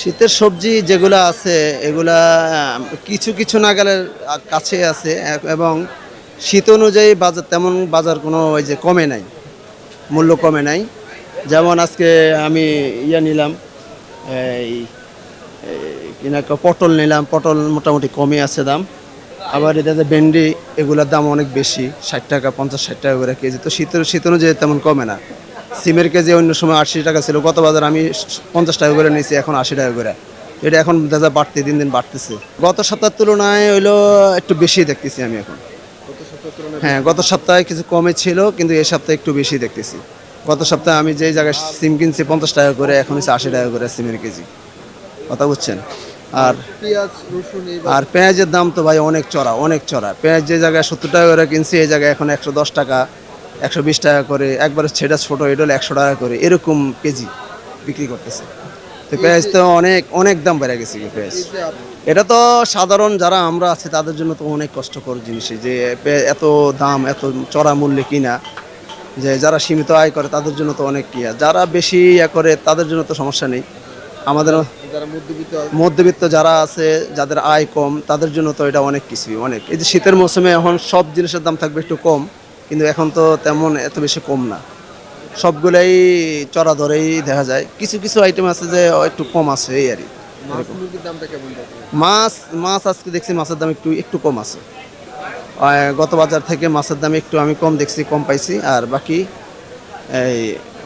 শীতের সবজি যেগুলো আছে, এগুলা কিছু কিছু নাগালের কাছে আছে, এবং শীত অনুযায়ী বাজার, তেমন বাজার কোনো ওই যে কমে নাই, মূল্য কমে নাই। যেমন আজকে আমি ইয়া নিলাম, এই কিনা পটল নিলাম, পটল মোটামুটি কমে আছে দাম। আবার এটাতে ভেন্ডি, এগুলোর দাম অনেক বেশি, ষাট টাকা, পঞ্চাশ, ষাট টাকা করে কেজি। তো শীতের, শীত অনুযায়ী তেমন কমে না। সিমের কেজি অন্য সময় আশি টাকা ছিল গত বাজার আমি পঞ্চাশ টাকা করে নিয়েছি এখন আশি টাকা করে। এটা এখন দেখা বাড়তে দিন দিন বাড়তেছে। গত সপ্তাহের তুলনায় হইল একটু বেশি দেখতেছি আমি এখন। হ্যাঁ গত সপ্তাহে কিছু কমে ছিল কিন্তু এই সপ্তাহে একটু বেশি দেখতেছি। গত সপ্তাহে আমি যেই জায়গায় সিম কিনছি পঞ্চাশ টাকা করে এখন হচ্ছে আশি টাকা করে সিমের কেজি। কথা বুঝছেন? আর পেঁয়াজ রসুন আর পেঁয়াজের দাম তো ভাই অনেক চড়া অনেক চড়া। পেঁয়াজ যে জায়গায় সত্তর টাকা করে কিনছি এই জায়গায় এখন একশো দশ টাকা। একশো বিশ টাকা করে একবারে ছেটা ছোটো এটা হলো একশো টাকা করে এরকম কেজি বিক্রি করতেছে। তো পেঁয়াজ তো অনেক অনেক দাম বেড়ে গেছে পেঁয়াজ। এটা তো সাধারণ যারা আমরা আছি তাদের জন্য তো অনেক কষ্টকর জিনিস যে এত দাম এত চড়া মূল্যে কিনা। যে যারা সীমিত আয় করে তাদের জন্য তো অনেক কিয়া যারা বেশি ইয়া করে তাদের জন্য তো সমস্যা নেই। আমাদের মধ্যবিত্ত যারা আছে যাদের আয় কম তাদের জন্য তো এটা অনেক কিছুই অনেক। এই যে শীতের মৌসুমে এখন সব জিনিসের দাম থাকবে একটু কম। কিন্তু এখন তো তেমন এত বেশি কম না। সবগুলাই চড়া ধরেই দেখা যায়। কিছু কিছু আইটেম আছে যে একটু কম আছে এই আর কি। মাছ মাছ আজকে দেখছি মাছের দাম একটু একটু কম আছে। গত বাজার থেকে মাছের দাম একটু আমি কম দেখছি কম পাইছি আর বাকি এই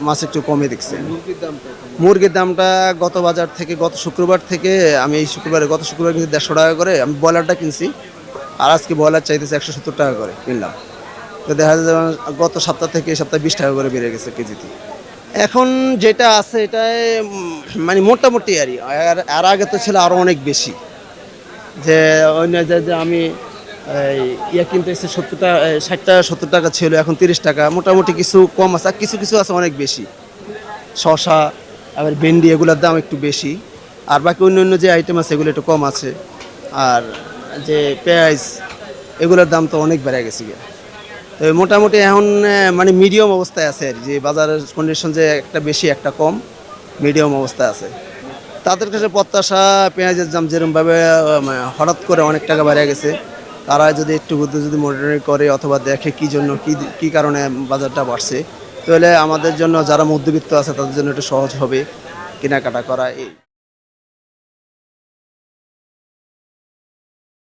মাছ একটু কমই দেখছি। মুরগির দামটা কেমন? মুরগির দামটা গত বাজার থেকে গত শুক্রবার থেকে আমি এই শুক্রবারে গত শুক্রবার কিন্তু দেড়শো টাকা করে আমি ব্রয়লারটা কিনছি আর আজকে ব্রয়লার চাইতেছে একশো সত্তর টাকা করে কিনলাম। তো দেখা যায় যেমন গত সপ্তাহ থেকে এই সপ্তাহে বিশ টাকা করে বেড়ে গেছে কেজিতে। এখন যেটা আছে এটাই মানে মোটামুটি আর কি। আর আর আগে তো ছিল আরও অনেক বেশি। যে অন্য যে আমি ইয়া কিনতে এসে সত্তর টাকা সত্তর টাকা ছিল, এখন তিরিশ টাকা। মোটামুটি কিছু কম আছে, আর কিছু কিছু আছে অনেক বেশি। শশা আবার ভেন্ডি, এগুলোর দাম একটু বেশি। আর বাকি অন্য অন্য যে আইটেম আছে, এগুলো একটু কম আছে। আর যে পেঁয়াজ, এগুলোর দাম তো অনেক বেড়ে গেছে গিয়া। তো মোটামুটি এখন মানে মিডিয়াম অবস্থায় আছে আর যে বাজারের কন্ডিশন যে একটা বেশি, একটা কম মিডিয়াম অবস্থায় আছে। তাদের কাছে প্রত্যাশা, পেঁয়াজের দাম যেরকমভাবে হঠাৎ করে অনেক টাকা বেড়ে গেছে তারা যদি একটু বুদ্ধি যদি মনিটরিং করে অথবা দেখে কি জন্য, কি, কী কারণে বাজারটা বাড়ছে, তাহলে আমাদের জন্য যারা মধ্যবিত্ত আছে তাদের জন্য একটু সহজ হবে, কেনাকাটা করা, এই